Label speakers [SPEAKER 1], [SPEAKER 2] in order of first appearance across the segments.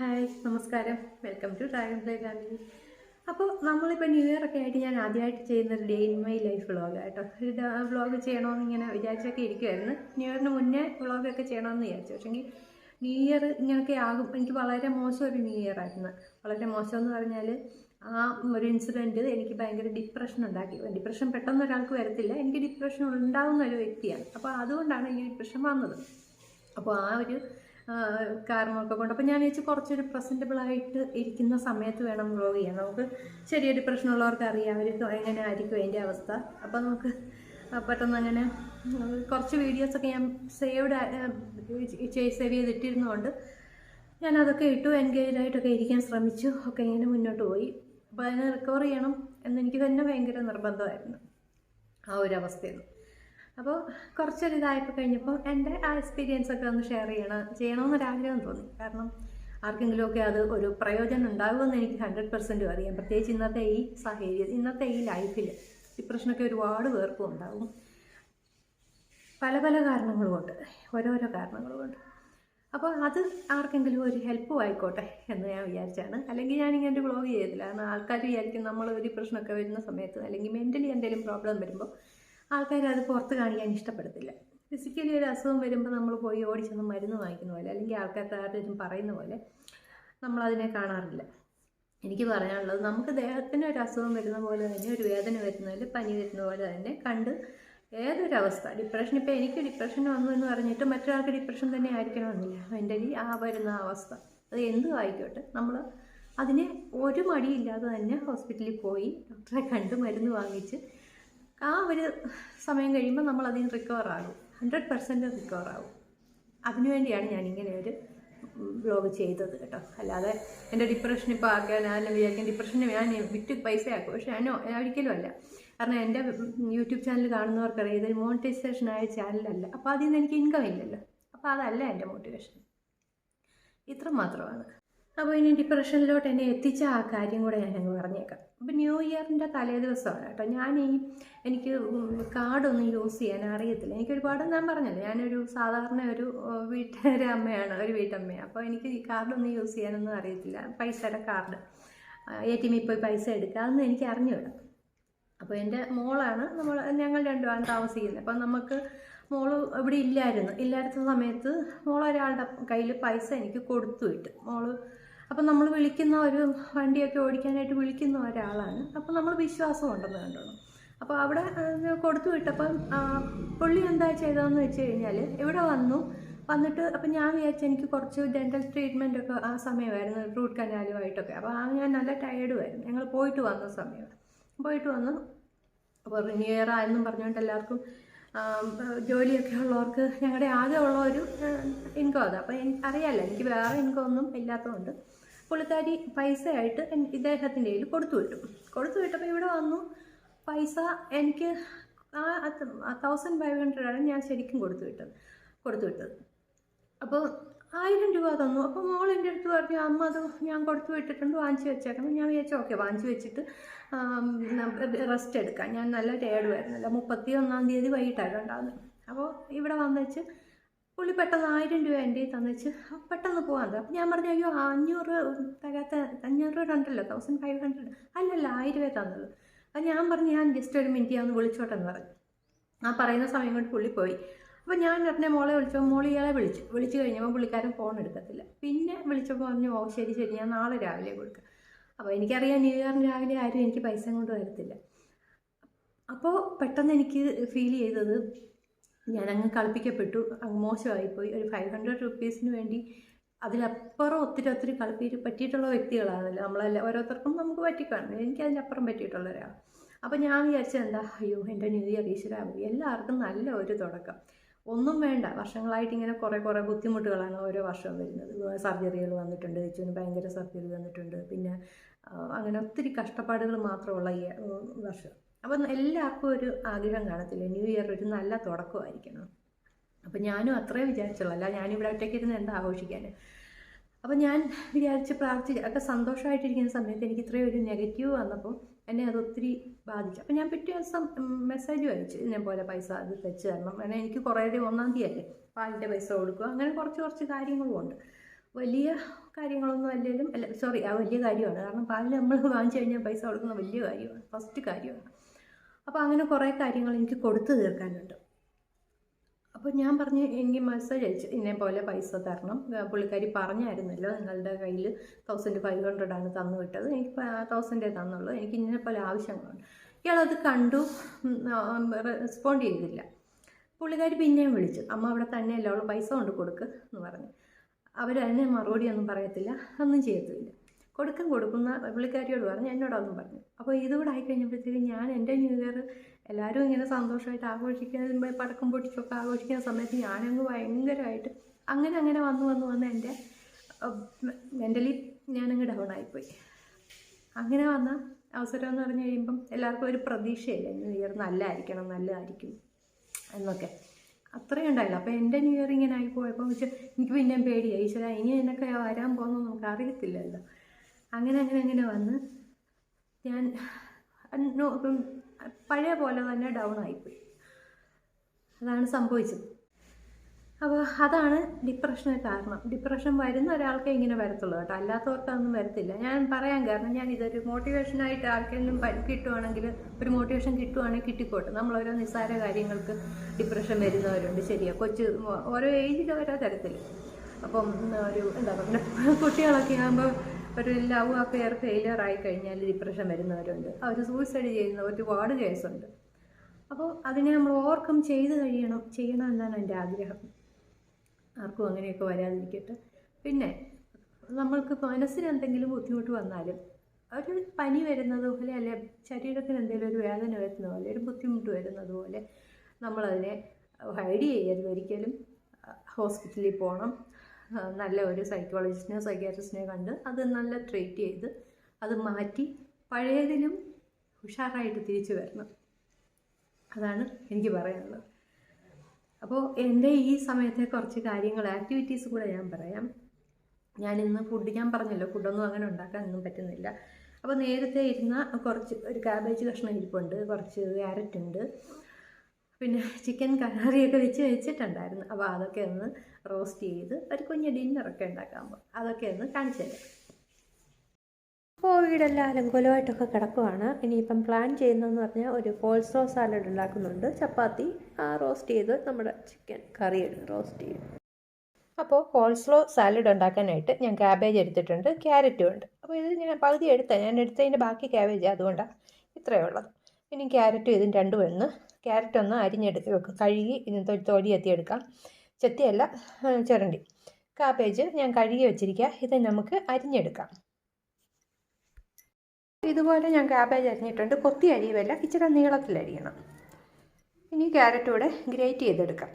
[SPEAKER 1] Hi നമസ്കാരം. Welcome to dragon play family അപ്പോൾ നമ്മളിപ്പോൾ ന്യൂ ഇയർ ഒക്കെ ആയിട്ട് ഞാൻ ആദ്യമായിട്ട് ചെയ്യുന്ന ഒരു day in my life vlog കേട്ടോ. ഒരു വ്ളോഗ് ചെയ്യണമെന്ന് ഇങ്ങനെ വിചാരിച്ചൊക്കെ ഇരിക്കുമായിരുന്നു ന്യൂ ഇയറിന് മുന്നേ വ്ളോഗൊക്കെ ചെയ്യണമെന്ന് വിചാരിച്ചു. പക്ഷേങ്കിൽ ന്യൂ ഇയർ ഇങ്ങനെയൊക്കെ ആകും. എനിക്ക് വളരെ മോശം ഒരു ന്യൂ ഇയർ ആയിരുന്നു. വളരെ മോശം എന്ന് പറഞ്ഞാൽ ആ ഒരു ഇൻസിഡന്റ് എനിക്ക് ഭയങ്കര ഡിപ്രഷൻ ഉണ്ടാക്കി. ഡിപ്രഷൻ പെട്ടെന്ന് ഒരാൾക്ക് വരത്തില്ല. എനിക്ക് ഡിപ്രഷൻ ഉണ്ടാകുന്ന ഒരു വ്യക്തിയാണ്. അപ്പോൾ അതുകൊണ്ടാണ് എനിക്ക് ഡിപ്രഷൻ വന്നത്. അപ്പോൾ ആ ഒരു കാരണമൊക്കെ കൊണ്ട്. അപ്പോൾ ഞാൻ വെച്ച് കുറച്ചൊരു പ്രസന്റബിൾ ആയിട്ട് ഇരിക്കുന്ന സമയത്ത് വേണം വ്ലോഗ് ചെയ്യാൻ. നമുക്ക് ചെറിയ ഡിപ്രഷൻ ഉള്ളവർക്ക് അറിയാം. അവർക്ക് എങ്ങനെ ആയിരിക്കും അതിന്റെ അവസ്ഥ. അപ്പോൾ നമുക്ക് പെട്ടെന്ന് അങ്ങനെ കുറച്ച് വീഡിയോസൊക്കെ ഞാൻ സേവ്ഡ് സേവ് ചെയ്തിട്ടിരുന്നതുകൊണ്ട് ഞാൻ അതൊക്കെ ഇട്ടു. എൻഗേജ് ആയിട്ടൊക്കെ ഇരിക്കാൻ ശ്രമിച്ചു. ഒക്കെ ഇങ്ങനെ മുന്നോട്ട് പോയി. അപ്പോൾ അതിനെ റിക്കവർ ചെയ്യണം എന്നെനിക്ക് തന്നെ ഭയങ്കര നിർബന്ധമായിരുന്നു. ആ ഒരു അവസ്ഥയിൽ. അപ്പോൾ കുറച്ചൊരു ഇതായപ്പോൾ കഴിഞ്ഞപ്പോൾ എന്റെ ആ എക്സ്പീരിയൻസ് ഒക്കെ ഒന്ന് ഷെയർ ചെയ്യണം ചെയ്യണമെന്നൊരാഗ്രഹം തോന്നി. കാരണം ആർക്കെങ്കിലുമൊക്കെ അത് ഒരു പ്രയോജനം ഉണ്ടാകുമെന്ന് എനിക്ക് ഹൺഡ്രഡ് പെർസെന്റും അറിയാം. പ്രത്യേകിച്ച് ഇന്നത്തെ ഈ സാഹചര്യം ഇന്നത്തെ ഈ ലൈഫിൽ ഡിപ്രഷനൊക്കെ ഒരുപാട് പേർക്കും ഉണ്ടാകും പല പല കാരണങ്ങൾ കൊണ്ട് ഓരോരോ കാരണങ്ങൾ കൊണ്ട് അപ്പോൾ അത് ആർക്കെങ്കിലും ഒരു ഹെൽപ്പും ആയിക്കോട്ടെ എന്ന് ഞാൻ വിചാരിച്ചാണ്. അല്ലെങ്കിൽ ഞാൻ ഇങ്ങനെ ഒരു വ്ളോഗ് ചെയ്തില്ല. കാരണം ആൾക്കാർ വിചാരിക്കും നമ്മൾ ഒരു പ്രശ്നമൊക്കെ വരുന്ന സമയത്ത് അല്ലെങ്കിൽ മെന്റലി എന്തെങ്കിലും പ്രോബ്ലം വരുമ്പോൾ ആൾക്കാർ അത് പുറത്ത് കാണിക്കാൻ ഇഷ്ടപ്പെടത്തില്ല. ഫിസിക്കലി ഒരു അസുഖം വരുമ്പോൾ നമ്മൾ പോയി ഓടിച്ചെന്ന് മരുന്ന് വാങ്ങിക്കുന്ന പോലെ അല്ലെങ്കിൽ ആൾക്കാർക്ക് ആരുടെയും പറയുന്ന പോലെ നമ്മളതിനെ കാണാറില്ല. എനിക്ക് പറയാനുള്ളത് നമുക്ക് ദേഹത്തിന് ഒരു അസുഖം വരുന്ന പോലെ തന്നെ ഒരു വേദന പോലെ പനി വരുന്ന പോലെ തന്നെ കണ്ട് ഏതൊരവസ്ഥ ഡിപ്രഷൻ ഇപ്പോൾ എനിക്ക് ഡിപ്രഷൻ വന്നു എന്ന് പറഞ്ഞിട്ട് മറ്റൊരാൾക്ക് ഡിപ്രഷൻ തന്നെ ആയിരിക്കണമെന്നില്ല. മെന്റലി ആ വരുന്ന അവസ്ഥ അത് എന്തും ആയിക്കോട്ടെ നമ്മൾ അതിനെ ഒരു മടിയില്ലാതെ തന്നെ ഹോസ്പിറ്റലിൽ പോയി ഡോക്ടറെ കണ്ട് മരുന്ന് വാങ്ങിച്ച് ആ ഒരു സമയം കഴിയുമ്പോൾ നമ്മൾ അതിന് റിക്കവർ ആകും. ഹൺഡ്രഡ് പെർസെന്റ് റിക്കവർ ആകും. അതിനുവേണ്ടിയാണ് ഞാൻ ഇങ്ങനെ ഒരു ബ്ലോഗ് ചെയ്തത് കേട്ടോ. അല്ലാതെ എന്റെ ഡിപ്രഷൻ ഇപ്പോൾ ആക്കാൻ ഞാൻ വിചാരിക്കും ഡിപ്രഷനെ ഞാൻ വിറ്റ് പൈസ ആക്കും പക്ഷേ ഞാൻ ഒരിക്കലും അല്ല. കാരണം എന്റെ യൂട്യൂബ് ചാനൽ കാണുന്നവർക്കറിയാം ഇതൊരു മോണിറ്റൈസേഷൻ ആയ ചാനലല്ല അപ്പോൾ അതിൽ നിന്ന് എനിക്ക് ഇൻകം ഇല്ലല്ലോ. അപ്പോൾ അതല്ല എന്റെ മോട്ടിവേഷൻ ഇത്ര മാത്രമാണ് അപ്പോൾ ഇനി ഡിപ്രഷനിലോട്ട് എന്നെ എത്തിച്ച ആ കാര്യം കൂടെ ഞാനങ്ങ് പറഞ്ഞേക്കാം. അപ്പോൾ ന്യൂ ഇയറിന്റെ തലേ ദിവസമാണ് കേട്ടോ. ഞാൻ ഈ എനിക്ക് കാർഡൊന്നും യൂസ് ചെയ്യാൻ അറിയത്തില്ല. എനിക്ക് ഒരുപാട് ഞാൻ പറഞ്ഞല്ലോ ഞാനൊരു സാധാരണ ഒരു വീട്ടുകാരെ അമ്മയാണ് ഒരു വീട്ടമ്മയാണ്. അപ്പോൾ എനിക്ക് ഈ കാർഡൊന്നും യൂസ് ചെയ്യാനൊന്നും അറിയത്തില്ല. പൈസയുടെ കാർഡ്. എ ടി എമ്മിൽ പോയി പൈസ എടുക്കുക അതൊന്നും എനിക്ക് അറിഞ്ഞുകൂടാ അപ്പോൾ എന്റെ മോളാണ് നമ്മൾ ഞങ്ങൾ രണ്ടുമാണ് താമസിക്കുന്നത്. അപ്പം നമുക്ക് മോൾ ഇവിടെ ഇല്ലായിരുന്നു. ഇല്ലാത്ത സമയത്ത് മോൾ ഒരാളുടെ കയ്യിൽ പൈസ എനിക്ക് കൊടുത്തു വിട്ട്. മോൾ അപ്പം നമ്മൾ വിളിക്കുന്ന ഒരു വണ്ടിയൊക്കെ ഓടിക്കാനായിട്ട് വിളിക്കുന്ന ഒരാളാണ്. അപ്പം നമ്മൾ വിശ്വാസം ഉണ്ടെന്ന് കണ്ടോണം അപ്പോൾ അവിടെ കൊടുത്തു വിട്ടപ്പം പുള്ളി എന്താ ചെയ്തതെന്ന് വെച്ച് കഴിഞ്ഞാൽ ഇവിടെ വന്നു. വന്നിട്ട് അപ്പം ഞാൻ വിചാരിച്ചു എനിക്ക് കുറച്ച് ഡെന്റൽ ട്രീറ്റ്മെന്റ് ഒക്കെ ആ സമയമായിരുന്നു റൂട്ട് കനാലുമായിട്ടൊക്കെ അപ്പോൾ ആ ഞാൻ നല്ല ടയേർഡുമായിരുന്നു ഞങ്ങൾ പോയിട്ട് വന്ന സമയം. പോയിട്ട് വന്നു. അപ്പോൾ റിനിയറ ആയെന്നും പറഞ്ഞുകൊണ്ട് എല്ലാവർക്കും ജോലിയൊക്കെ ഉള്ളവർക്ക് ഞങ്ങളുടെ ആകെ ഉള്ള ഒരു ഇൻകം അത്. അപ്പോൾ അറിയാമല്ലോ എനിക്ക് വേറെ ഇൻകം ഒന്നും ഇല്ലാത്തതുകൊണ്ട്. പുള്ളിക്കാരി പൈസയായിട്ട് ഇദ്ദേഹത്തിന്റെ കയ്യിൽ കൊടുത്തു വിട്ടു. കൊടുത്തു വിട്ടപ്പോൾ ഇവിടെ വന്നു. പൈസ എനിക്ക് ആ തൗസൻഡ് ഫൈവ് ഹൺഡ്രഡാണ് ഞാൻ ശരിക്കും കൊടുത്തു വിട്ടത്. കൊടുത്തു വിട്ടത്. അപ്പോൾ ആയിരം രൂപ തന്നു. അപ്പോൾ മോൾ എന്റെ അടുത്ത് പറഞ്ഞു അമ്മ അത് ഞാൻ കൊടുത്തു വിട്ടിട്ടുണ്ട് വാങ്ങിച്ചു വെച്ചേക്കണം ഞാൻ വിചാരിച്ചു ഓക്കെ വാങ്ങിച്ചു വെച്ചിട്ട് റെസ്റ്റ് എടുക്കാം. ഞാൻ നല്ല ടേർഡുമായിരുന്നല്ല മുപ്പത്തി ഒന്നാം തീയതി വൈകിട്ടായിരുന്നു ഉണ്ടാകുന്നത് അപ്പോൾ ഇവിടെ വന്നേച്ച് പുള്ളി പെട്ടെന്ന് ആയിരം രൂപ എന്റെ തന്നിച്ച് പെട്ടെന്ന് പോകാൻ അപ്പം ഞാൻ പറഞ്ഞു അയ്യോ അഞ്ഞൂറ് തരാത്ത അഞ്ഞൂറ് രൂപ ഉണ്ടല്ലോ തൗസൻഡ് ഫൈവ് ഹൺഡ്രഡ് അല്ലല്ല ആയിരം രൂപ തന്നത് അപ്പം ഞാൻ പറഞ്ഞു ഞാൻ ജസ്റ്റ് ഒരു മിനിറ്റ് ഞാൻ ഒന്ന് വിളിച്ചോട്ടെ എന്ന് പറഞ്ഞു. ആ പറയുന്ന സമയം കൊണ്ട് പുള്ളി പോയി. അപ്പോൾ ഞാൻ ഉടനെ മോളെ വിളിച്ചപ്പോൾ മോൾ ഇയാളെ വിളിച്ചു. വിളിച്ചു കഴിഞ്ഞപ്പോൾ പുള്ളിക്കാരൻ ഫോൺ എടുക്കത്തില്ല. പിന്നെ വിളിച്ചപ്പോൾ പറഞ്ഞു ഓ ശരി ശരി ഞാൻ നാളെ രാവിലെ കൊടുക്കാം. അപ്പോൾ എനിക്കറിയാം ന്യൂ ഇയറിന് രാവിലെ ആരും എനിക്ക് പൈസ കൊണ്ട് വരത്തില്ല. അപ്പോൾ പെട്ടെന്ന് എനിക്ക് ഫീൽ ചെയ്തത് ഞാനങ്ങ് കളിപ്പിക്കപ്പെട്ടു. അങ്ങ് മോശമായിപ്പോയി. ഒരു ഫൈവ് ഹൺഡ്രഡ് റുപ്പീസിന് വേണ്ടി അതിലപ്പുറം ഒത്തിരി ഒത്തിരി കളിപ്പി പറ്റിയിട്ടുള്ള വ്യക്തികളാണല്ലോ. നമ്മളെല്ലാം ഓരോരുത്തർക്കും നമുക്ക് പറ്റിക്കാണ്. എനിക്ക് അതിനപ്പുറം പറ്റിയിട്ടുള്ള അപ്പോൾ ഞാൻ വിചാരിച്ചത് എന്താ? അയ്യോ എന്റെ ന്യൂ ഇയർ ഈശ്വരാമി എല്ലാവർക്കും നല്ല ഒരു തുടക്കം. ഒന്നും വേണ്ട. വർഷങ്ങളായിട്ട് ഇങ്ങനെ കുറേ കുറേ ബുദ്ധിമുട്ടുകളാണ് ഓരോ വർഷവും വരുന്നത്. സർജറികൾ വന്നിട്ടുണ്ട്. ചുന് ഭയങ്കര സർജറി വന്നിട്ടുണ്ട്. പിന്നെ അങ്ങനെ ഒത്തിരി കഷ്ടപ്പാടുകൾ മാത്രമുള്ള ഈ വർഷം. അപ്പം എല്ലാവർക്കും ഒരു ആഗ്രഹം കാണത്തില്ല? ന്യൂ ഇയർ ഒരു നല്ല തുടക്കമായിരിക്കണം. അപ്പം ഞാനും അത്രേ വിചാരിച്ചുള്ളൂ. അല്ല ഞാനിവിടെ ഒറ്റയ്ക്ക് ഇരുന്ന് എന്താ ആഘോഷിക്കാൻ അപ്പം ഞാൻ വിചാരിച്ച് പ്രാർത്ഥിച്ച് ഒക്കെ സന്തോഷമായിട്ടിരിക്കുന്ന സമയത്ത് എനിക്ക് ഇത്രയും ഒരു നെഗറ്റീവ് വന്നപ്പോൾ എന്നെ അത് ഒത്തിരി ബാധിച്ചു. അപ്പം ഞാൻ പിറ്റേ ദിവസം മെസ്സേജ് അയച്ചു. ഇതിനെ പോലെ പൈസ അത് തെച്ച് തരണം. അങ്ങനെ എനിക്ക് കുറേ ഒന്നാം തീയതി അല്ലേ പാലിന്റെ പൈസ കൊടുക്കുക. അങ്ങനെ കുറച്ച് കുറച്ച് കാര്യങ്ങളും ഉണ്ട്. വലിയ കാര്യങ്ങളൊന്നും അല്ലെങ്കിലും അല്ല സോറി ആ വലിയ കാര്യമാണ്. കാരണം പാലിൽ നമ്മൾ വാങ്ങിച്ചു കഴിഞ്ഞാൽ പൈസ കൊടുക്കുന്ന വലിയ കാര്യമാണ്. ഫസ്റ്റ് കാര്യമാണ്. അപ്പോൾ അങ്ങനെ കുറേ കാര്യങ്ങൾ എനിക്ക് കൊടുത്തു തീർക്കാനുണ്ട്. അപ്പോൾ ഞാൻ പറഞ്ഞു എനിക്ക് മെസ്സേജ് അയച്ചു ഇന്നെ പോലെ പൈസ തരണം. പുള്ളിക്കാരി പറഞ്ഞായിരുന്നല്ലോ നിങ്ങളുടെ കയ്യിൽ തൗസൻഡ് ഫൈവ് ഹൺഡ്രഡ് ആണ് തന്നു വിട്ടത്. എനിക്ക് തൗസൻഡേ തന്നുള്ളൂ. എനിക്ക് ഇന്നെ പോലെ ആവശ്യങ്ങളുണ്ട്. ഇയാളത് കണ്ടു. റെസ്പോണ്ട് ചെയ്തില്ല. പുള്ളിക്കാരി പിന്നെയും വിളിച്ചു. അമ്മ അവിടെ തന്നെയല്ല അവൾ പൈസ കൊണ്ട് കൊടുക്ക് എന്ന് പറഞ്ഞു. അവരതിന് മറുപടി ഒന്നും പറയത്തില്ല. ഒന്നും ചെയ്യത്തില്ല. കൊടുക്കും കൊടുക്കുന്ന പുള്ളിക്കാരിയോട് പറഞ്ഞു എന്നോടൊന്നും പറഞ്ഞു. അപ്പോൾ ഇതുകൂടെ ആയിക്കഴിഞ്ഞപ്പോഴത്തേക്കും ഞാൻ എന്റെ ന്യൂ ഇയർ എല്ലാവരും ഇങ്ങനെ സന്തോഷമായിട്ട് ആഘോഷിക്കുന്ന പടക്കം പൊട്ടിച്ചൊക്കെ ആഘോഷിക്കുന്ന സമയത്ത് ഞാനങ്ങ് ഭയങ്കരമായിട്ട് അങ്ങനെ അങ്ങനെ വന്നു വന്ന് വന്ന് എന്റെ മെന്റലി ഞാനങ്ങ് ഡൗൺ ആയിപ്പോയി. അങ്ങനെ വന്ന അവസരം എന്ന് പറഞ്ഞു കഴിയുമ്പം എല്ലാവർക്കും ഒരു പ്രതീക്ഷയില്ല ന്യൂ ഇയർ നല്ലതായിരിക്കണം നല്ലതായിരിക്കും എന്നൊക്കെ. അത്രയും ഉണ്ടായില്ല. അപ്പോൾ എന്റെ ന്യൂ ഇയർ ഇങ്ങനെ ആയി പോയപ്പോൾ എനിക്ക് പിന്നെയും പേടിയായി. ഈശ്വര ഇനി എന്നൊക്കെ വരാൻ പോകുന്നത് നമുക്ക് അറിയത്തില്ലല്ലോ. അങ്ങനെ അങ്ങനെ അങ്ങനെ വന്ന് ഞാൻ പഴയ പോലെ തന്നെ ഡൗൺ ആയിപ്പോയി. അതാണ് സംഭവിച്ചത്. അപ്പോൾ അതാണ് ഡിപ്രഷന് കാരണം. ഡിപ്രഷൻ വരുന്ന ഒരാൾക്കേ ഇങ്ങനെ വരത്തുള്ളൂ കേട്ടോ. അല്ലാത്തവർക്ക് അതൊന്നും വരത്തില്ല. ഞാൻ പറയാൻ കാരണം ഞാൻ ഇതൊരു മോട്ടിവേഷനായിട്ട് ആർക്കെങ്കിലും കിട്ടുവാണെങ്കിൽ ഒരു മോട്ടിവേഷൻ കിട്ടുവാണെങ്കിൽ കിട്ടിക്കോട്ടെ. നമ്മൾ ഓരോ നിസ്സാര കാര്യങ്ങൾക്ക് ഡിപ്രഷൻ വരുന്നവരുണ്ട്. ശരിയാ. കൊച്ച് ഓരോ ഏജിൽ ഓരോ തരത്തിൽ അപ്പം ഒരു എന്താ പറയുക കുട്ടികളൊക്കെ ആകുമ്പോൾ ഒരു ലവ് അഫെയർ ഫെയിലിയർ ആയി കഴിഞ്ഞാൽ ഡിപ്രഷൻ വരുന്നവരുണ്ട്. അവർ സൂയിസൈഡ് ചെയ്യുന്ന ഒരുപാട് കേസുണ്ട് അപ്പോൾ അതിനെ നമ്മൾ ഓവർകം ചെയ്ത് കഴിയണം. ചെയ്യണം എന്നാണ് എന്റെ ആഗ്രഹം. ആർക്കും അങ്ങനെയൊക്കെ വരാതിരിക്കട്ടെ. പിന്നെ നമ്മൾക്ക് മനസ്സിന് എന്തെങ്കിലും ബുദ്ധിമുട്ട് വന്നാലും ഒരു പനി വരുന്നത് പോലെ അല്ലെ ശരീരത്തിന് എന്തെങ്കിലും ഒരു വേദന വരുന്ന പോലെ ഒരു ബുദ്ധിമുട്ട് വരുന്നത് പോലെ നമ്മളതിനെ ഹൈഡ് ചെയ്യരുത്. ഒരിക്കലും ഹോസ്പിറ്റലിൽ പോകണം നല്ല ഒരു സൈക്കോളജിസ്റ്റിനെയോ സൈക്കാട്രിസ്റ്റിനെയോ കണ്ട് അത് നല്ല ട്രീറ്റ് ചെയ്ത് അത് മാറ്റി പഴയതിലും ഉഷാറായിട്ട് തിരിച്ചു വരണം. അതാണ് എനിക്ക് പറയാനുള്ളത്. അപ്പോൾ എന്റെ ഈ സമയത്തെ കുറച്ച് കാര്യങ്ങൾ ആക്ടിവിറ്റീസ് കൂടെ ഞാൻ പറയാം. ഞാൻ ഇന്ന് ഫുഡ് ഞാൻ പറഞ്ഞല്ലോ ഫുഡൊന്നും അങ്ങനെ ഉണ്ടാക്കാൻ ഒന്നും പറ്റുന്നില്ല. അപ്പോൾ നേരത്തെ ഇരുന്ന കുറച്ച് ഒരു കാബേജ് കഷ്ണം ഇരിപ്പുണ്ട് കുറച്ച് ക്യാരറ്റ് ഉണ്ട് പിന്നെ ചിക്കൻ കറിയൊക്കെ വെച്ച് വെച്ചിട്ടുണ്ടായിരുന്നു. അപ്പോൾ അതൊക്കെ ഒന്ന് റോസ്റ്റ് ചെയ്ത് ഒരു കുഞ്ഞ് ഡിന്നറൊക്കെ ഉണ്ടാക്കാൻ അതൊക്കെ ഒന്ന് കാണിച്ചു തരാം. അപ്പോൾ വീടെല്ലാം അലങ്കോലമായിട്ടൊക്കെ കിടക്കുവാണ്. ഇനിയിപ്പം പ്ലാൻ ചെയ്യുന്നതെന്ന് പറഞ്ഞാൽ ഒരു കോൾസ്ലോ സാലഡ് ഉണ്ടാക്കുന്നുണ്ട്. ചപ്പാത്തി ആ റോസ്റ്റ് ചെയ്ത് നമ്മുടെ ചിക്കൻ കറി റോസ്റ്റ് ചെയ്ത് അപ്പോൾ കോൾസ്ലോ സാലഡ് ഉണ്ടാക്കാനായിട്ട് ഞാൻ ക്യാബേജ് എടുത്തിട്ടുണ്ട് ക്യാരറ്റും ഉണ്ട്. അപ്പോൾ ഇത് ഞാൻ പകുതി എടുത്ത. ഞാൻ എടുത്തതിന്റെ ബാക്കി ക്യാബേജ് അതുകൊണ്ടാണ് ഇത്രയേ ഉള്ളത്. ഇനി ക്യാരറ്റും ഇതും രണ്ടും ഒന്ന് ക്യാരറ്റ് ഒന്ന് അരിഞ്ഞെടുത്ത് വെക്കും. കഴുകി ഇതിന് തൊ- തൊലി എത്തിയെടുക്കാം. ചെത്തിയല്ല ചുരണ്ടി. കാബേജ് ഞാൻ കഴുകി വെച്ചിരിക്കുക ഇത് നമുക്ക് അരിഞ്ഞെടുക്കാം. ഇതുപോലെ ഞാൻ കാബേജ് അരിഞ്ഞിട്ടുണ്ട്. കൊത്തി അരിയുമല്ല ഇച്ചിരി നീളത്തിൽ അരിയണം ഇനി ക്യാരറ്റ് കൂടെ ഗ്രേറ്റ് ചെയ്തെടുക്കാം.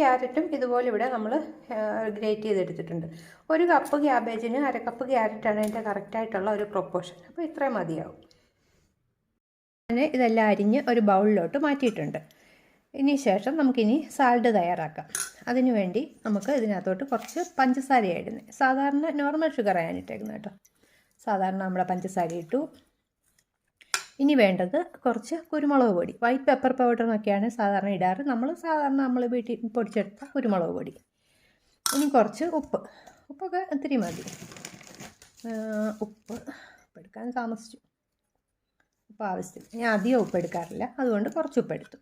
[SPEAKER 1] ക്യാരറ്റും ഇതുപോലെ ഇവിടെ നമ്മൾ ഗ്രേറ്റ് ചെയ്തെടുത്തിട്ടുണ്ട്. ഒരു കപ്പ് ക്യാബേജിന് അര കപ്പ് ക്യാരറ്റാണ് അതിന്റെ കറക്റ്റായിട്ടുള്ള ഒരു പ്രൊപ്പോർഷൻ. അപ്പോൾ ഇത്രയും മതിയാവും. അങ്ങനെ ഇതെല്ലാം അരിഞ്ഞ് ഒരു ബൗളിലോട്ട് മാറ്റിയിട്ടുണ്ട്. ഇനി ശേഷം നമുക്കിനി സാലഡ് തയ്യാറാക്കാം. അതിനു വേണ്ടി നമുക്ക് ഇതിനകത്തോട്ട് കുറച്ച് പഞ്ചസാര സാധാരണ നോർമൽ ഷുഗറാണ് ഇട്ടേക്കുന്നത് കേട്ടോ. സാധാരണ നമ്മുടെ പഞ്ചസാര ഇട്ടു ഇനി വേണ്ടത് കുറച്ച് കുരുമുളക് പൊടി. വൈറ്റ് പെപ്പർ പൗഡർ എന്നൊക്കെയാണ് സാധാരണ ഇടാറ്. നമ്മൾ സാധാരണ നമ്മൾ വീട്ടിൽ പൊടിച്ചെടുത്ത കുരുമുളക് പൊടി. ഇനി കുറച്ച് ഉപ്പ്. ഉപ്പൊക്കെ ഒത്തിരി മതി. ഉപ്പ്. ഉപ്പെടുക്കാൻ താമസിച്ചു. ഉപ്പ് ആവശ്യത്തിൽ ഞാൻ അധികം ഉപ്പ് എടുക്കാറില്ല. അതുകൊണ്ട് കുറച്ച് ഉപ്പ് എടുത്തു.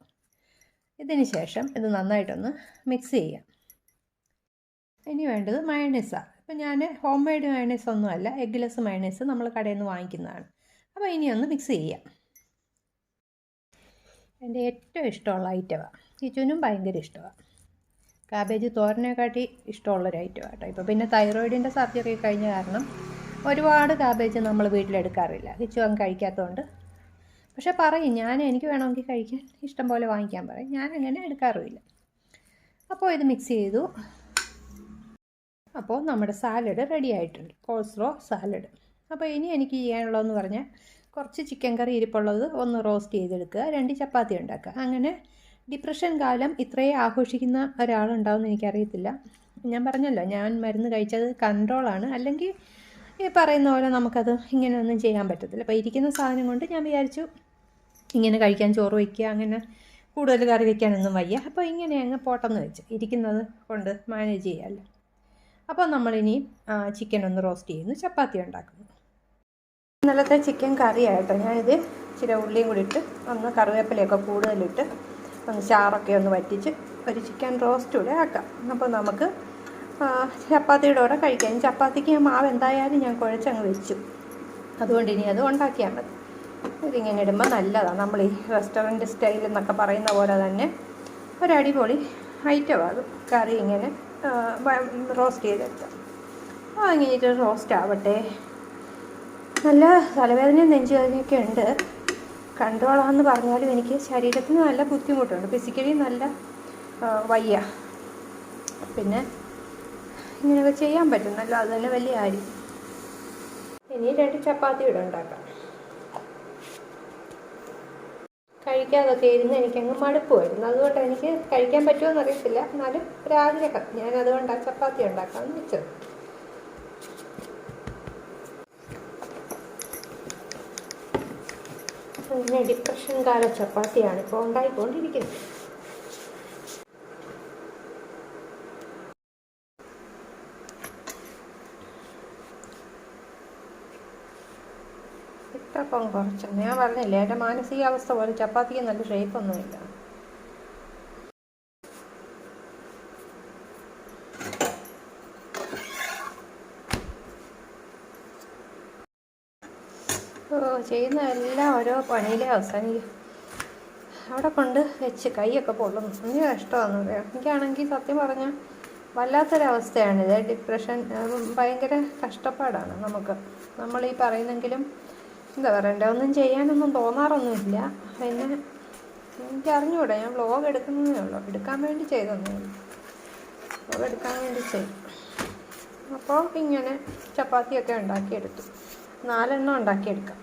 [SPEAKER 1] ഇതിന് ശേഷം ഇത് നന്നായിട്ടൊന്ന് മിക്സ് ചെയ്യാം. ഇനി വേണ്ടത് മയണൈസാണ് ഇപ്പം ഞാൻ ഹോം മെയ്ഡ് മയണൈസ് ഒന്നുമല്ല. എഗ്ഗ്ലസ് മയണൈസ് നമ്മൾ കടയിൽ നിന്ന് വാങ്ങിക്കുന്നതാണ്. അപ്പോൾ ഇനി ഒന്ന് മിക്സ് ചെയ്യാം. എന്റെ ഏറ്റവും ഇഷ്ടമുള്ള ഐറ്റമാണ് ചിച്ചുനും ഭയങ്കര ഇഷ്ടമാണ് കാബേജ് തോരനെക്കാട്ടി ഇഷ്ടമുള്ളൊരു ഐറ്റമാണ് കേട്ടോ. ഇപ്പോൾ പിന്നെ തൈറോയിഡിന്റെ സർജറി കഴിഞ്ഞ കാരണം ഒരുപാട് കാബേജ് നമ്മൾ വീട്ടിലെടുക്കാറില്ല. കിച്ചു അങ്ങ് കഴിക്കാത്തതുകൊണ്ട് പക്ഷെ പറയും ഞാൻ എനിക്ക് വേണമെങ്കിൽ കഴിക്കാൻ. ഇഷ്ടം പോലെ വാങ്ങിക്കാൻ പറയും. ഞാൻ അങ്ങനെ എടുക്കാറുമില്ല. അപ്പോൾ ഇത് മിക്സ് ചെയ്തു. അപ്പോൾ നമ്മുടെ സാലഡ് റെഡി ആയിട്ടുണ്ട്. കോൾസ്ലോ സാലഡ് അപ്പോൾ ഇനി എനിക്ക് ചെയ്യാനുള്ളതെന്ന് പറഞ്ഞാൽ കുറച്ച് ചിക്കൻ കറി ഇരിപ്പുള്ളത് ഒന്ന് റോസ്റ്റ് ചെയ്തെടുക്കുക രണ്ട് ചപ്പാത്തി ഉണ്ടാക്കുക. അങ്ങനെ ഡിപ്രഷൻ കാലം ഇത്രയും ആഘോഷിക്കുന്ന ഒരാളുണ്ടാവുമെന്ന് എനിക്കറിയത്തില്ല. ഞാൻ പറഞ്ഞല്ലോ ഞാൻ മരുന്ന് കഴിച്ചത് കൺട്രോളാണ് അല്ലെങ്കിൽ ഈ പറയുന്ന പോലെ നമുക്കത് ഇങ്ങനെയൊന്നും ചെയ്യാൻ പറ്റത്തില്ല. അപ്പോൾ ഇരിക്കുന്ന സാധനം കൊണ്ട് ഞാൻ വിചാരിച്ചു ഇങ്ങനെ കഴിക്കാൻ ചോറ് വയ്ക്കുക അങ്ങനെ കൂടുതൽ കറി വയ്ക്കാനൊന്നും വയ്യ. അപ്പോൾ ഇങ്ങനെ അങ്ങ് പോട്ടെന്ന് വെച്ച്. ഇരിക്കുന്നത് കൊണ്ട് മാനേജ് ചെയ്യാമല്ലോ. അപ്പോൾ നമ്മളിനി ചിക്കൻ ഒന്ന് റോസ്റ്റ് ചെയ്യുന്നു ചപ്പാത്തി ഉണ്ടാക്കുന്നു. ഇന്നലത്തെ ചിക്കൻ കറിയായിട്ടോ. ഞാനിത് ഇച്ചിരി ഉള്ളിയും കൂടി ഇട്ട് ഒന്ന് കറിവേപ്പിലയൊക്കെ കൂടുതലിട്ട് ഒന്ന് ചാറൊക്കെ ഒന്ന് വറ്റിച്ച് ഒരു ചിക്കൻ റോസ്റ്റ് കൂടെ ആക്കാം. അപ്പോൾ നമുക്ക് ചപ്പാത്തിയുടെ കൂടെ കഴിക്കാം. ചപ്പാത്തിക്ക് മാവ് എന്തായാലും ഞാൻ കുഴച്ചങ്ങ് വെച്ചു. അതുകൊണ്ട് ഇനി അത് ഉണ്ടാക്കിയാൽ മതി. ഇതിങ്ങനെ ഇടുമ്പോൾ നല്ലതാണ് നമ്മൾ ഈ റെസ്റ്റോറന്റ് സ്റ്റൈൽ എന്നൊക്കെ പറയുന്ന പോലെ തന്നെ ഒരടിപൊളി ഐറ്റമാകും കറി ഇങ്ങനെ റോസ്റ്റ് ചെയ്തെടുക്കാം അങ്ങനെ റോസ്റ്റ് ആവട്ടെ. നല്ല തലവേദനയും നെഞ്ചുവേദനയൊക്കെ ഉണ്ട്. കണ്ടോളാമെന്ന് പറഞ്ഞാലും എനിക്ക് ശരീരത്തിന് നല്ല ബുദ്ധിമുട്ടുണ്ട്. ഫിസിക്കലി നല്ല വയ്യ. പിന്നെ ഇങ്ങനെയൊക്കെ ചെയ്യാൻ പറ്റുന്നല്ലോ അത് തന്നെ വലിയ കാര്യം. ഇനി രണ്ട് ചപ്പാത്തി ഇവിടെ ഉണ്ടാക്കാം. കഴിക്കാതൊക്കെ ഇരുന്ന് എനിക്കങ്ങ് മടുപ്പ് വരുന്നു. അതുകൊണ്ട് എനിക്ക് കഴിക്കാൻ പറ്റുമോ എന്നറിയത്തില്ല എന്നാലും രാവിലെ ഞാൻ അതുകൊണ്ടാണ് ചപ്പാത്തി ഉണ്ടാക്കാമെന്ന് വെച്ചത്. അങ്ങനെ ഡിപ്രഷൻ കാല ചപ്പാത്തിയാണ് ഇപ്പോൾ ഉണ്ടായിക്കൊണ്ടിരിക്കുന്നത്. ഇട്ടപ്പം കുറച്ച്. ഞാൻ പറഞ്ഞില്ലേ എന്റെ മാനസികാവസ്ഥ പോലെ ചപ്പാത്തിക്ക് നല്ല ഷേപ്പൊന്നുമില്ല ഓ ചെയ്യുന്ന എല്ലാം ഓരോ പണിയിലെ അവസാനിക്കും. അവിടെ കൊണ്ട് വെച്ച് കൈയൊക്കെ പൊള്ളുന്നു എനിക്ക് കഷ്ടമാണെന്ന് പറയാം. എനിക്കാണെങ്കിൽ സത്യം പറഞ്ഞാൽ വല്ലാത്തൊരവസ്ഥയാണിത് ഡിപ്രഷൻ ഭയങ്കര കഷ്ടപ്പാടാണ് നമുക്ക്. നമ്മൾ ഈ പറയുന്നെങ്കിലും എന്താ പറയണ്ടേ ഒന്നും ചെയ്യാനൊന്നും തോന്നാറൊന്നുമില്ല. പിന്നെ എനിക്ക് അറിഞ്ഞുകൂടാ ഞാൻ വ്ലോഗ് എടുക്കുന്നതേ ഉള്ളൂ. എടുക്കാൻ വേണ്ടി ചെയ്തൊന്നേ വ്ളോഗ് എടുക്കാൻ വേണ്ടി ചെയ്യും അപ്പോൾ ഇങ്ങനെ ചപ്പാത്തിയൊക്കെ ഉണ്ടാക്കിയെടുത്തു. നാലെണ്ണം ഉണ്ടാക്കിയെടുക്കാം.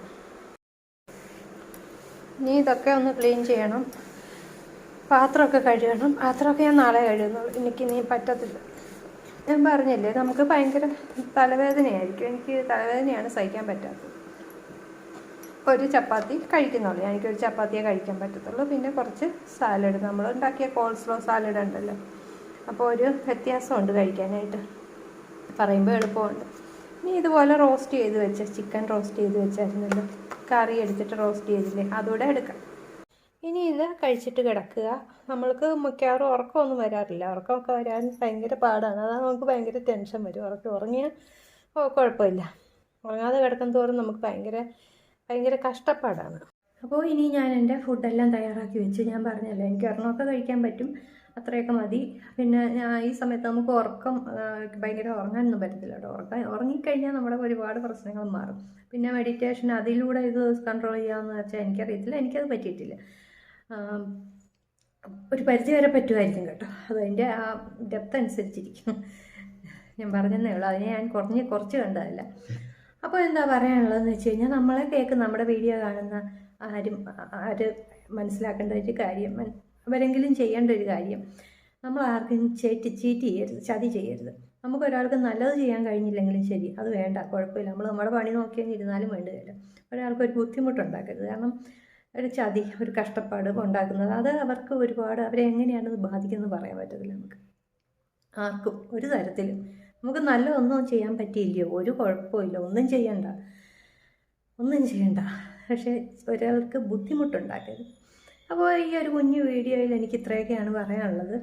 [SPEAKER 1] ഇനി ഇതൊക്കെ ഒന്ന് ക്ലീൻ ചെയ്യണം. പാത്രമൊക്കെ കഴുകണം. പാത്രമൊക്കെ ഞാൻ നാളെ കഴുകുന്നുള്ളൂ എനിക്ക് ഇനി പറ്റത്തില്ല. ഞാൻ പറഞ്ഞില്ലേ നമുക്ക് ഭയങ്കര തലവേദനയായിരിക്കും. എനിക്ക് തലവേദനയാണ് സഹിക്കാൻ പറ്റാത്തത്. ഒരു ചപ്പാത്തി കഴിക്കുന്നുള്ളൂ. എനിക്കൊരു ചപ്പാത്തിയെ കഴിക്കാൻ പറ്റത്തുള്ളൂ. പിന്നെ കുറച്ച് സാലഡ്. നമ്മൾ ഉണ്ടാക്കിയ കോൾസ്ലോ സാലഡ് ഉണ്ടല്ലോ. അപ്പോൾ ഒരു വ്യത്യാസമുണ്ട് കഴിക്കാനായിട്ട്. പറയുമ്പോൾ എളുപ്പമുണ്ട്. ഇനി ഇതുപോലെ റോസ്റ്റ് ചെയ്ത് വെച്ച ചിക്കൻ റോസ്റ്റ് ചെയ്ത് വെച്ചായിരുന്നല്ലോ. കറി എടുത്തിട്ട് റോസ്റ്റ് ചെയ്തില്ലേ? അതുകൂടെ എടുക്കാം. ഇനി ഇത് കഴിച്ചിട്ട് കിടക്കുക. നമ്മൾക്ക് മിക്കവാറും ഉറക്കമൊന്നും വരാറില്ല. ഉറക്കമൊക്കെ വരാൻ ഭയങ്കര പാടാണ്. അതാണ് നമുക്ക് ഭയങ്കര ടെൻഷൻ വരും. ഉറക്കം ഉറങ്ങിയാൽ ഓ കുഴപ്പമില്ല. ഉറങ്ങാതെ കിടക്കും തോറും നമുക്ക് ഭയങ്കര ഭയങ്കര കഷ്ടപ്പാടാണ്. അപ്പോൾ ഇനി ഞാൻ എന്റെ ഫുഡെല്ലാം തയ്യാറാക്കി വെച്ച് ഞാൻ പറഞ്ഞല്ലോ എനിക്ക് ഒരെണ്ണമൊക്കെ കഴിക്കാൻ പറ്റും. അത്രയൊക്കെ മതി. പിന്നെ ഞാൻ ഈ സമയത്ത് നമുക്ക് ഉറക്കം ഭയങ്കര ഉറങ്ങാനൊന്നും പറ്റത്തില്ല കേട്ടോ. ഉറക്കം ഉറങ്ങിക്കഴിഞ്ഞാൽ നമ്മുടെ ഒരുപാട് പ്രശ്നങ്ങൾ മാറും. പിന്നെ മെഡിറ്റേഷൻ അതിലൂടെ ഇത് കൺട്രോൾ ചെയ്യാമെന്ന് വെച്ചാൽ എനിക്കറിയത്തില്ല. എനിക്കത് പറ്റിയിട്ടില്ല. ഒരു പരിധി വരെ പറ്റുമായിരിക്കും കേട്ടോ. അതതിന്റെ ആ ഡെപ്ത് അനുസരിച്ചിരിക്കും. ഞാൻ പറഞ്ഞതേ ഉള്ളൂ. അതിനെ ഞാൻ കുറഞ്ഞ് കുറച്ച് കണ്ടതല്ല. അപ്പോൾ എന്താ പറയാനുള്ളതെന്ന് വെച്ച് കഴിഞ്ഞാൽ നമ്മളെ കേൾക്കുന്ന നമ്മുടെ വീഡിയോ കാണുന്ന ആരും ആര് മനസ്സിലാക്കേണ്ട ഒരു കാര്യം അവരെങ്കിലും ചെയ്യേണ്ട ഒരു കാര്യം. നമ്മൾ ആർക്കും ചേറ്റ് ചീറ്റ് ചെയ്യരുത് ചതി ചെയ്യരുത്. നമുക്ക് ഒരാൾക്ക് നല്ലത് ചെയ്യാൻ കഴിഞ്ഞില്ലെങ്കിലും ശരി അത് വേണ്ട കുഴപ്പമില്ല. നമ്മൾ നമ്മുടെ പണി നോക്കിയെങ്കിൽ ഇരുന്നാലും വേണ്ടതില്ല ഒരാൾക്ക് ഒരു ബുദ്ധിമുട്ടുണ്ടാക്കരുത്. കാരണം ഒരു ചതി ഒരു കഷ്ടപ്പാട് ഉണ്ടാക്കുന്നത് അത് അവർക്ക് ഒരുപാട് അവരെ എങ്ങനെയാണ് ഇത് ബാധിക്കുന്നത് പറയാൻ പറ്റത്തില്ല നമുക്ക്. ആർക്കും ഒരു തരത്തിലും. നമുക്ക് നല്ല ഒന്നും ചെയ്യാൻ പറ്റിയില്ലയോ? ഒരു കുഴപ്പമില്ല. ഒന്നും ചെയ്യണ്ട. ഒന്നും ചെയ്യണ്ട. പക്ഷേ ഒരാൾക്ക് ബുദ്ധിമുട്ടുണ്ടാക്കരുത്. അപ്പോൾ ഈ ഒരു കുഞ്ഞു വീഡിയോയിൽ എനിക്ക് ഇത്രയൊക്കെയാണ് പറയാനുള്ളത്.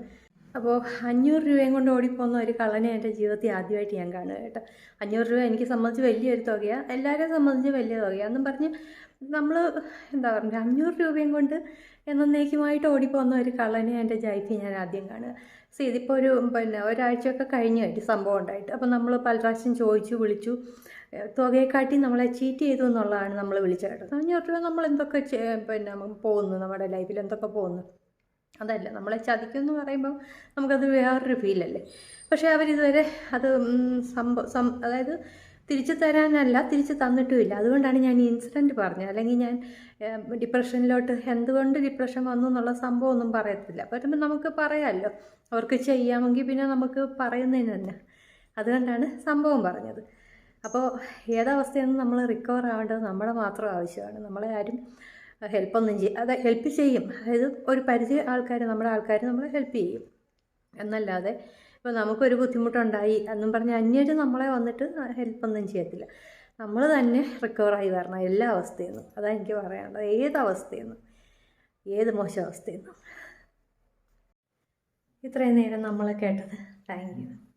[SPEAKER 1] അപ്പോൾ അഞ്ഞൂറ് രൂപയും കൊണ്ട് ഓടിപ്പോകുന്ന ഒരു കള്ളനെ എന്റെ ജീവിതത്തിൽ ആദ്യമായിട്ട് ഞാൻ കാണുക കേട്ടോ. അഞ്ഞൂറ് രൂപ എനിക്ക് സംബന്ധിച്ച് വലിയൊരു തുകയാണ് എല്ലാവരെയും സംബന്ധിച്ച് വലിയ തുകയാണ് എന്നും പറഞ്ഞ് നമ്മൾ എന്താ പറയുക അഞ്ഞൂറ് രൂപയും കൊണ്ട് എന്നേക്കുമായിട്ട് ഓടിപ്പോകുന്ന ഒരു കള്ളനെ എന്റെ ജൈഫി ഞാൻ ആദ്യം കാണുക. സോ ഇതിപ്പോൾ ഒരു പിന്നെ ഒരാഴ്ചയൊക്കെ കഴിഞ്ഞായിട്ട് കഴിഞ്ഞു സംഭവം ഉണ്ടായിട്ട്. അപ്പോൾ നമ്മൾ പല പ്രാവശ്യം ചോദിച്ചു വിളിച്ചു. തുകയെക്കാട്ടി നമ്മളെ ചീറ്റ് ചെയ്തു എന്നുള്ളതാണ് നമ്മൾ അഞ്ഞൂറ് രൂപ നമ്മൾ എന്തൊക്കെ പിന്നെ പോകുന്നു നമ്മുടെ ലൈഫിൽ എന്തൊക്കെ പോകുന്നു? അതല്ല നമ്മളെ ചതിക്കും എന്ന് പറയുമ്പോൾ നമുക്കത് വേറൊരു ഫീലല്ലേ? പക്ഷേ അവരിതുവരെ അത് സംഭവം അതായത് തിരിച്ചു തരാനല്ല തിരിച്ചു തന്നിട്ടുമില്ല. അതുകൊണ്ടാണ് ഞാൻ ഇൻസിഡന്റ് പറഞ്ഞത്. അല്ലെങ്കിൽ ഞാൻ ഡിപ്രഷനിലോട്ട് എന്തുകൊണ്ട് ഡിപ്രഷൻ വന്നു എന്നുള്ള സംഭവം ഒന്നും പറയത്തില്ല. പറ്റുമ്പോൾ നമുക്ക് പറയാമല്ലോ. അവർക്ക് ചെയ്യാമെങ്കിൽ പിന്നെ നമുക്ക് പറയുന്നതിന് തന്നെ. അതുകൊണ്ടാണ് സംഭവം പറഞ്ഞത്. അപ്പോൾ ഏതവസ്ഥയിൽ നമ്മൾ റിക്കവർ ആവേണ്ടത് നമ്മുടെ മാത്രം ആവശ്യമാണ്. നമ്മളെ ആരും ഹെൽപ്പൊന്നും ചെയ്യും അത് ഹെൽപ്പ് ചെയ്യും. അതായത് ഒരു പരിധി ആൾക്കാർ നമ്മുടെ ആൾക്കാർ നമ്മളെ ഹെൽപ്പ് ചെയ്യും. എന്നല്ലാതെ ഇപ്പോൾ നമുക്കൊരു ബുദ്ധിമുട്ടുണ്ടായി എന്നും പറഞ്ഞ് അന്യർ നമ്മളെ വന്നിട്ട് ഹെൽപ്പൊന്നും ചെയ്യത്തില്ല. നമ്മൾ തന്നെ റിക്കവറായി വരണം എല്ലാ അവസ്ഥയിൽ നിന്നും അതാണ് എനിക്ക് പറയാനുള്ളത്. ഏത് അവസ്ഥയിൽ നിന്നും ഏത് മോശം അവസ്ഥയിൽ നിന്നും ഇത്രയും നേരം നമ്മളെ കേട്ടത്. Thank you.